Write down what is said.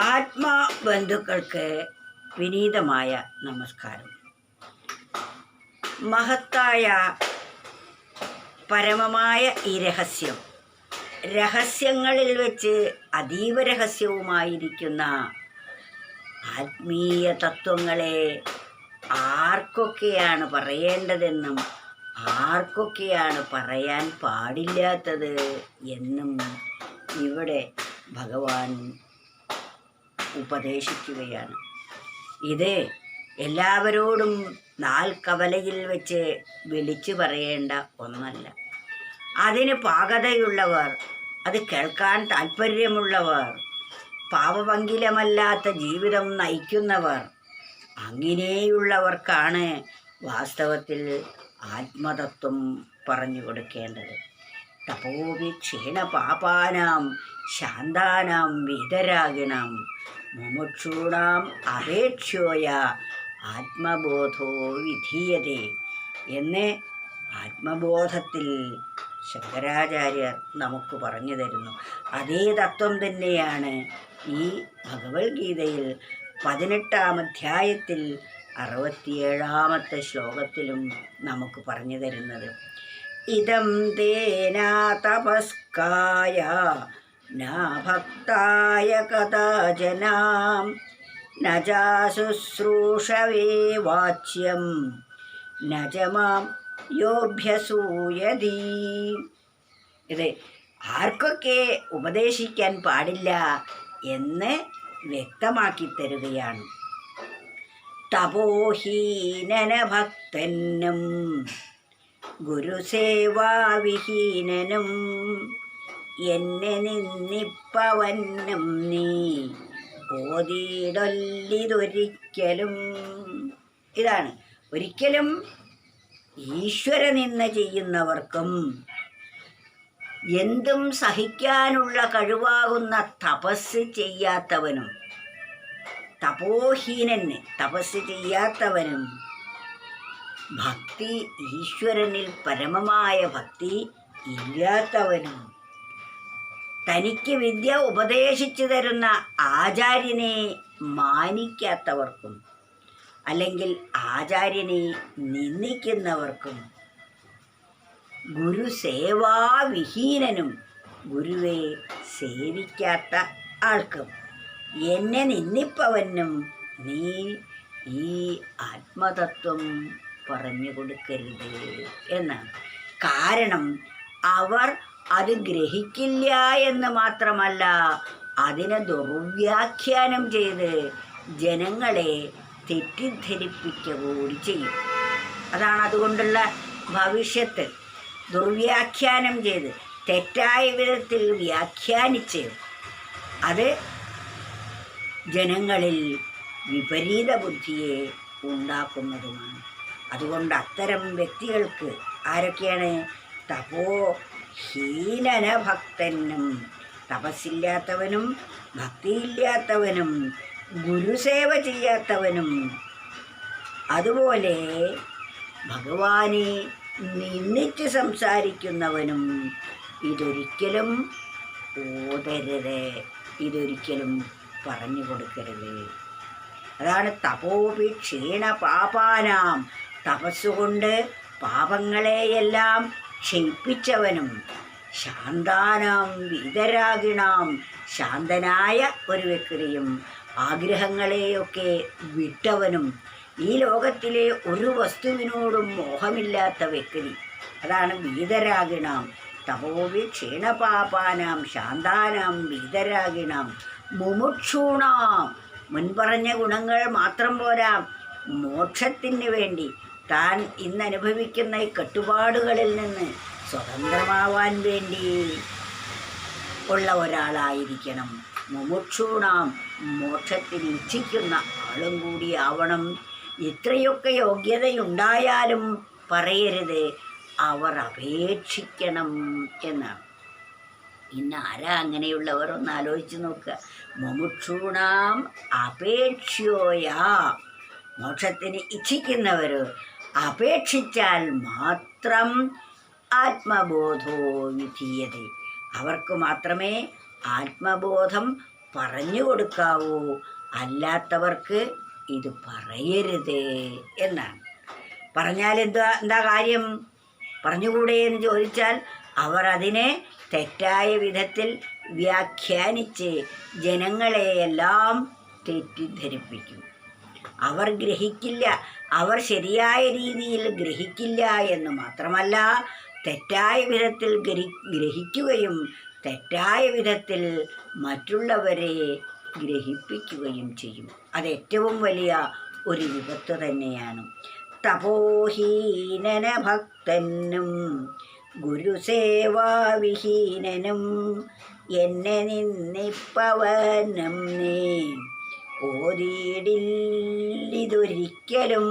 ആത്മാ ബന്ധുക്കൾക്ക് വിനീതമായ നമസ്കാരം. മഹത്തായ പരമമായ ഈ രഹസ്യം രഹസ്യങ്ങളിൽ വെച്ച് അതീവ രഹസ്യവുമായിരിക്കുന്ന ആത്മീയ തത്വങ്ങളെ ആർക്കൊക്കെയാണ് പറയേണ്ടതെന്നും ആർക്കൊക്കെയാണ് പറയാൻ പാടില്ലാത്തത് എന്നും ഇവിടെ ഭഗവാൻ ഉപദേശിക്കുകയാണ്. ഇത് എല്ലാവരോടും നാൽക്കവലയിൽ വെച്ച് വിളിച്ചു പറയേണ്ട ഒന്നല്ല. അതിന് പാകതയുള്ളവർ അത് കേൾക്കാൻ താല്പര്യമുള്ളവർ പാപപങ്കിലമല്ലാത്ത ജീവിതം നയിക്കുന്നവർ അങ്ങനെയുള്ളവർക്കാണ് വാസ്തവത്തിൽ ആത്മതത്വം പറഞ്ഞു കൊടുക്കേണ്ടത്. തപോവി ക്ഷീണ പാപാനാം ശാന്താനാം വീതരാഗിണം മുമുക്ഷൂണാം അപേക്ഷയോയ ആത്മബോധോ വിധീയതേ എന്ന് ആത്മബോധത്തിൽ ശങ്കരാചാര്യർ നമുക്ക് പറഞ്ഞു തരുന്നു. അതേ തത്വം തന്നെയാണ് ഈ ഭഗവത്ഗീതയിൽ പതിനെട്ടാം അധ്യായത്തിൽ അറുപത്തിയേഴാമത്തെ ശ്ലോകത്തിലും നമുക്ക് പറഞ്ഞു തരുന്നത്. ഇതം തേനാ തപസ്കായ ന ഭക്തായ കഥാജനാം ന ചാശുശ്രൂഷവേ വാച്യം മാം യോഭ്യസൂയതീ ഇത് ആർക്കൊക്കെ ഉപദേശിക്കാൻ പാടില്ല എന്ന് വ്യക്തമാക്കി തരുകയാണ്. തപോഹീനന ഭക്തനും ഗുരുസേവാവിഹീനനും എന്നെ നിന്നിപ്പവനും നീ. ഓതിയിടൊല്ലിതൊരിക്കലും. ഇതാണ്. ഒരിക്കലും ഈശ്വര നിന്ന ചെയ്യുന്നവർക്കും എന്തും സഹിക്കാനുള്ള കഴിവാകുന്ന തപസ് ചെയ്യാത്തവനും തപോഹീനന് തപസ് ചെയ്യാത്തവനും ഭക്തി ഈശ്വരനിൽ പരമമായ ഭക്തി ഇല്ലാത്തവനും തനിക്ക് വിദ്യ ഉപദേശിച്ചു തരുന്ന ആചാര്യനെ മാനിക്കാത്തവർക്കും അല്ലെങ്കിൽ ആചാര്യനെ നിന്ദിക്കുന്നവർക്കും ഗുരു ഗുരുസേവാവിഹീനനും ഗുരുവെ സേവിക്കാത്ത ആൾക്കും. എന്നെ നിന്ദിപ്പവനും നീ ഈ ആത്മതത്വം പറഞ്ഞു കൊടുക്കരുത് എന്നാണ്. കാരണം അവർ അത് ഗ്രഹിക്കില്ല എന്ന് മാത്രമല്ല അതിനെ ദുർവ്യാഖ്യാനം ചെയ്ത് ജനങ്ങളെ തെറ്റിദ്ധരിപ്പിക്കുക കൂടി ചെയ്യും. അതാണ് അതുകൊണ്ടുള്ള ഭവിഷ്യത്ത്. ദുർവ്യാഖ്യാനം ചെയ്ത് തെറ്റായ വിധത്തിൽ വ്യാഖ്യാനിച്ച് അത് ജനങ്ങളിൽ വിപരീത ബുദ്ധിയെ ഉണ്ടാക്കുന്നതുമാണ്. അതുകൊണ്ട് അത്തരം വ്യക്തികൾക്ക് ആരൊക്കെയാണ്? തപോ ഹീനന ഭക്തനും തപസ്സില്ലാത്തവനും ഭക്തിയില്ലാത്തവനും ഗുരുസേവ ചെയ്യാത്തവനും. അതുപോലെ ഭഗവാനെ നിന്നിച്ച് സംസാരിക്കുന്നവനും ഇതൊരിക്കലും ഓതരുത് ഇതൊരിക്കലും പറഞ്ഞു കൊടുക്കരുത്. അതാണ് തപോപി ക്ഷീണ പാപാനാം തപസ്സുകൊണ്ട് പാപങ്ങളെയെല്ലാം ക്ഷയിപ്പിച്ചവനും ശാന്താനാം വിതരാഗിണാം ശാന്തനായ ഒരു വ്യക്തിയും ആഗ്രഹങ്ങളെയൊക്കെ വിട്ടവനും ഈ ലോകത്തിലെ ഒരു വസ്തുവിനോടും മോഹമില്ലാത്ത വ്യക്തി അതാണ് വീതരാഗിണാം തപോവി ക്ഷീണപാപാനാം ശാന്താനാം വീതരാഗിണാം മുമുക്ഷൂണാം. മുൻപറഞ്ഞ ഗുണങ്ങൾ മാത്രം പോരാ. മോക്ഷത്തിന് വേണ്ടി താൻ ഇന്നനുഭവിക്കുന്ന ഈ കെട്ടുപാടുകളിൽ നിന്ന് സ്വതന്ത്രമാവാൻ വേണ്ടി ഉള്ള ഒരാളായിരിക്കണം. മുമുക്ഷൂണാം മോക്ഷത്തിന് ഇച്ഛിക്കുന്ന ആളും കൂടിയാവണം ഇത്രയൊക്കെ യോഗ്യതയുണ്ടായാലും പറയരുത്. അവർ അപേക്ഷിക്കണം എന്നാണ്. ഇന്ന് ആരാ അങ്ങനെയുള്ളവർ? ഒന്ന് ആലോചിച്ച് നോക്കുക. മുമുക്ഷൂണാം അപേക്ഷയോയാ. മോക്ഷത്തിന് ഇച്ഛിക്കുന്നവർ അപേക്ഷിച്ചാൽ മാത്രം ആത്മബോധോ വിധീയത. അവർക്ക് മാത്രമേ ആത്മബോധം പറഞ്ഞു കൊടുക്കാവൂ. അല്ലാത്തവർക്ക് ഇത് പറയരുത് എന്നാണ്. പറഞ്ഞാൽ എന്താ എന്താ കാര്യം? പറഞ്ഞുകൂടെ എന്ന് ചോദിച്ചാൽ അവർ അതിനെ തെറ്റായ വിധത്തിൽ വ്യാഖ്യാനിച്ച് ജനങ്ങളെയെല്ലാം തെറ്റിദ്ധരിപ്പിക്കും. അവർ ഗ്രഹിക്കില്ല. അവർ ശരിയായ രീതിയിൽ ഗ്രഹിക്കില്ല എന്ന് മാത്രമല്ല തെറ്റായ വിധത്തിൽ ഗ്രഹി ഗ്രഹിക്കുകയും തെറ്റായ വിധത്തിൽ മറ്റുള്ളവരെ ഗ്രഹിപ്പിക്കുകയും ചെയ്യും. അതേറ്റവും വലിയ ഒരു വിപത്ത് തന്നെയാണ്. തപോഹീനന ഭക്തനും ഗുരുസേവാവിഹീനനും എന്നെ നിന്നിപ്പവനം നീ. ഓതിയിടില്ലിതൊരിക്കലും